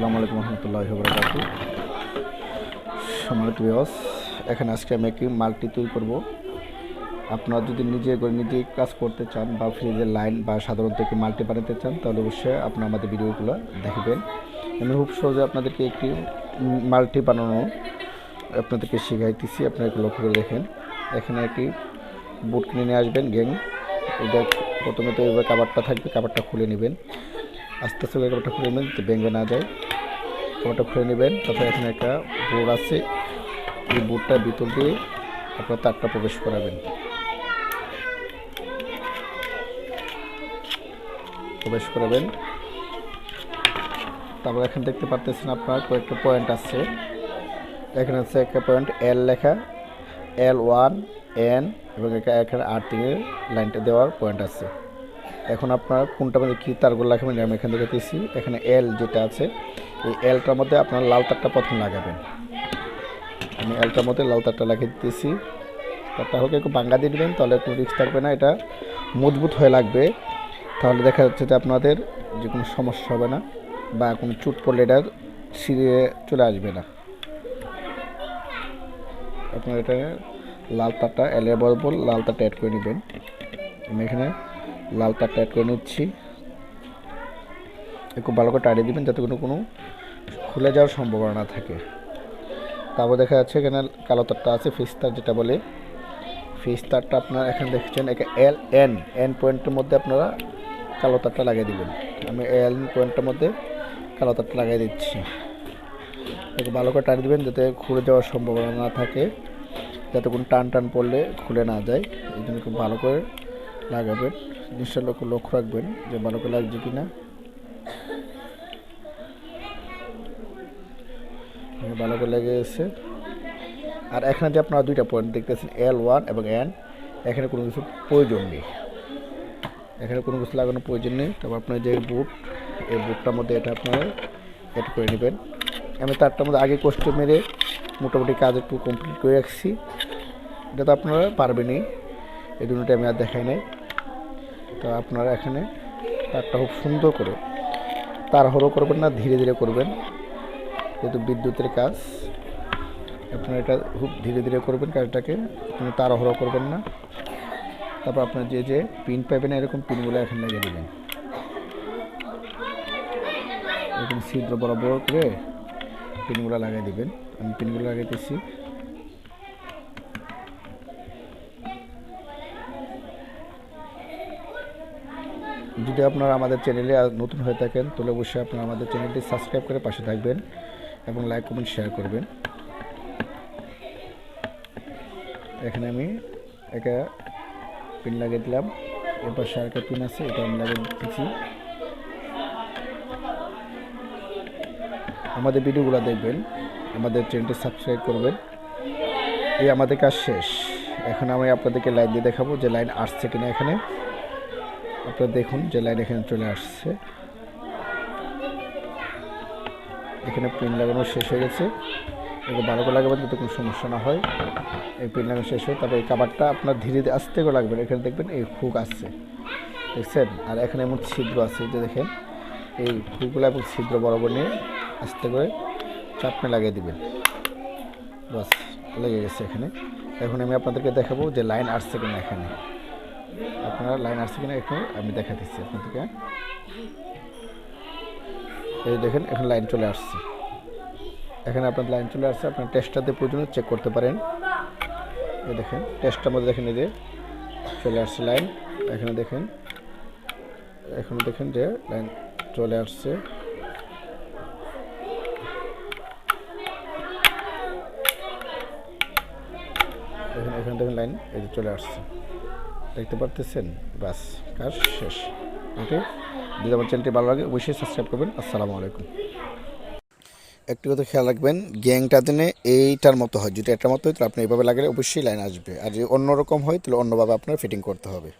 আসসালামু আলাইকুম রহমতুল্লাহ বরকাত সম্মানিত বিয়স এখানে আজকে আমি একটি মাল্টি তৈরি করব। আপনারা যদি নিজে করে নিজে কাজ করতে চান বা ফ্রিজের লাইন বা সাধারণত একটি মাল্টি বানাতে চান, তাহলে অবশ্যই আপনারা আমাদের ভিডিওগুলো দেখবেন। আমি খুব সহজে আপনাদেরকে একটি মাল্টি বানানো আপনাদেরকে শেখাইতেছি, আপনারা একটু লক্ষ্য করে দেখেন। এখানে একটি বুট কিনে নিয়ে আসবেন গ্যাং এটা প্রথমে তো এইভাবে কাবারটা থাকবে কাবারটা খুলে নেবেন। আস্তে আস্তে কাবারটা খুলে নেবেন, যাতে না যায়। কাবারটা খুলে নেবেন। তারপরে এখানে একটা বোর্ড আছে। এই বোর্ডটার ভিতর দিয়ে আপনার তারটা প্রবেশ করাবেন। প্রবেশ করাবেন। তারপর এখানে দেখতে পারতেছেন আপনার কয়েকটা পয়েন্ট আছে। এখানে আছে একটা পয়েন্ট এল লেখা। এল ওয়ান এন এবং এখা- এখানে আর্থিংয়ের লাইনটা দেওয়ার পয়েন্ট আছে। এখন আপনার কোনটা মানে কী তারগুলো লাগাবেন আমি এখান থেকে দিয়েছি এখানে এল যেটা আছে এই এলটার মধ্যে আপনার লাল তারটা প্রথম লাগাবেন। আমি এলটার মধ্যে লাল তারটা লাগিয়ে দিতেছি। তারটা হোক একটু বাঙ্গা দিয়ে দেবেন, তাহলে একটু রিস্ক থাকবে না, এটা মজবুত হয়ে লাগবে। তাহলে দেখা যাচ্ছে যে আপনাদের যে কোনো সমস্যা হবে না, বা কোনো চুট পড়লে এটা ছিঁড়ে চলে আসবে না। আপনার এটা লাল তারটা এলের বরাবর লাল তারটা অ্যাড করে নেবেন। আমি এখানে লাল তারটা অ্যাড করে নিচ্ছি। একটু ভালো করে টাড়িয়ে দিবেন যাতে কোনো কোনো খুলে যাওয়ার সম্ভাবনা না থাকে। তারপর দেখা যাচ্ছে এখানে কালো তারটা আছে ফিস তার যেটা বলে। ফিস তারটা আপনারা এখানে দেখছেন, একে এল এন এন পয়েন্টের মধ্যে আপনারা কালো তারটা লাগিয়ে দিবেন। আমি এল পয়েন্টের মধ্যে কালো তারটা লাগিয়ে দিচ্ছি। একটু ভালো করে টানিয়ে দেবেন যাতে খুলে যাওয়ার সম্ভাবনা না থাকে, যাতে কোনো টান টান পড়লে খুলে না যায়। এই জন্য খুব ভালো করে লাগাবেন। জিনিসটা লক্ষ্য রাখবেন যে ভালো করে লাগছে কি না ভালো করে লেগে গেছে। আর এখানে যে আপনারা দুইটা পয়েন্ট দেখতেছেন এল ওয়ান এবং এন এখানে কোনো কিছু প্রয়োজন নেই। এখানে কোনো কিছু লাগানোর প্রয়োজন নেই। তারপর আপনার যে বুট এই বুটটার মধ্যে এটা আপনারা অ্যাড করে নেবেন। আমি তারটার মধ্যে আগে কষ্ট মেরে মোটামুটি কাজ একটু কমপ্লিট করে রাখছি। এটা তো আপনারা পারবেনই। এই দুটোটা আমি আর দেখাই নাই। তো আপনারা এখানে তারটা খুব সুন্দর করে তাড়াহুড়ো করবেন না, ধীরে ধীরে করবেন। যেহেতু বিদ্যুতের কাজ, আপনারা এটা খুব ধীরে ধীরে করবেন কাজটাকে। আপনি তাড়াহুড়ো করবেন না। তারপর আপনার যে যে পিন পাবেন এরকম পিনগুলো এখানে লাগিয়ে দেবেন। এরকম ছিদ্র বরাবর করে পিনগুলো লাগিয়ে দেবেন। আমি পিনগুলো লাগাইতেছি যদি আপনারা আমাদের চ্যানেলে নতুন হয়ে থাকেন, তাহলে অবশ্যই আপনারা আমাদের চ্যানেলটি সাবস্ক্রাইব করে পাশে থাকবেন। এবং লাইক, কমেন্ট শেয়ার করবেন। এখানে আমি একটা পিন লাগিয়ে দিলাম। এরপর একটা পিন আছে, এটা আমি লাগিয়ে দিচ্ছি। আমাদের ভিডিওগুলো দেখবেন, আমাদের চ্যানেলটি সাবস্ক্রাইব করবেন। এই আমাদের কাজ শেষ। এখন আমি আপনাদেরকে লাইন দিয়ে দেখাবো যে লাইন আসছে কিনা এখানে। আপনারা দেখুন যে লাইন এখানে চলে আসছে। এখানে পিন লাগানো শেষ হয়ে গেছে। এগুলো ভালো করে লাগাবেন যাতে কোনো সমস্যা না হয়। এই পিন লাগানো শেষ হয়ে তারপর এই কাবারটা আপনার ধীরে ধীরে আস্তে করে লাগবেন। এখানে দেখবেন এই হুক আসছে। দেখছেন? আর এখানে এমন ছিদ্র আছে যে দেখেন, এই হুকগুলো এবং ছিদ্র বরাবর নিয়ে আস্তে করে চাপনে লাগিয়ে দিবেন। বাস, লেগে গেছে এখানে। এখন আমি আপনাদেরকে দেখাবো যে লাইন আসছে কিনা এখানে। আপনারা লাইন আসছে কিনা একটু আমি দেখা দিচ্ছি আপনাদেরকে। এই দেখেন, এখন লাইন চলে আসছে। এখানে আপনার লাইন চলে আসছে, আপনার টেস্টটা দিয়ে প্রয়োজনে চেক করতে পারেন। এই দেখেন টেস্টটার মধ্যে দেখেন এই যে চলে আসছে লাইন এখানে দেখেন এখানে দেখেন যে লাইন চলে আসছে। এখানে দেখেন লাইন এই যে চলে আসছে। দেখতে পারতেছেন? বাস, কাজ শেষ। ওকে? যদি আমার চ্যানেলটি ভালো লাগে, অবশ্যই সাবস্ক্রাইব করবেন। আসসালামু আলাইকুম। একটি কথা খেয়াল রাখবেন, গ্যাংটা দিনে এইটার মতো হয়। যদি এটার মতো হয়, তাহলে আপনি এইভাবে লাগালে অবশ্যই লাইন আসবে। আর যদি অন্যরকম হয়, তাহলে অন্যভাবে আপনার ফিটিং করতে হবে।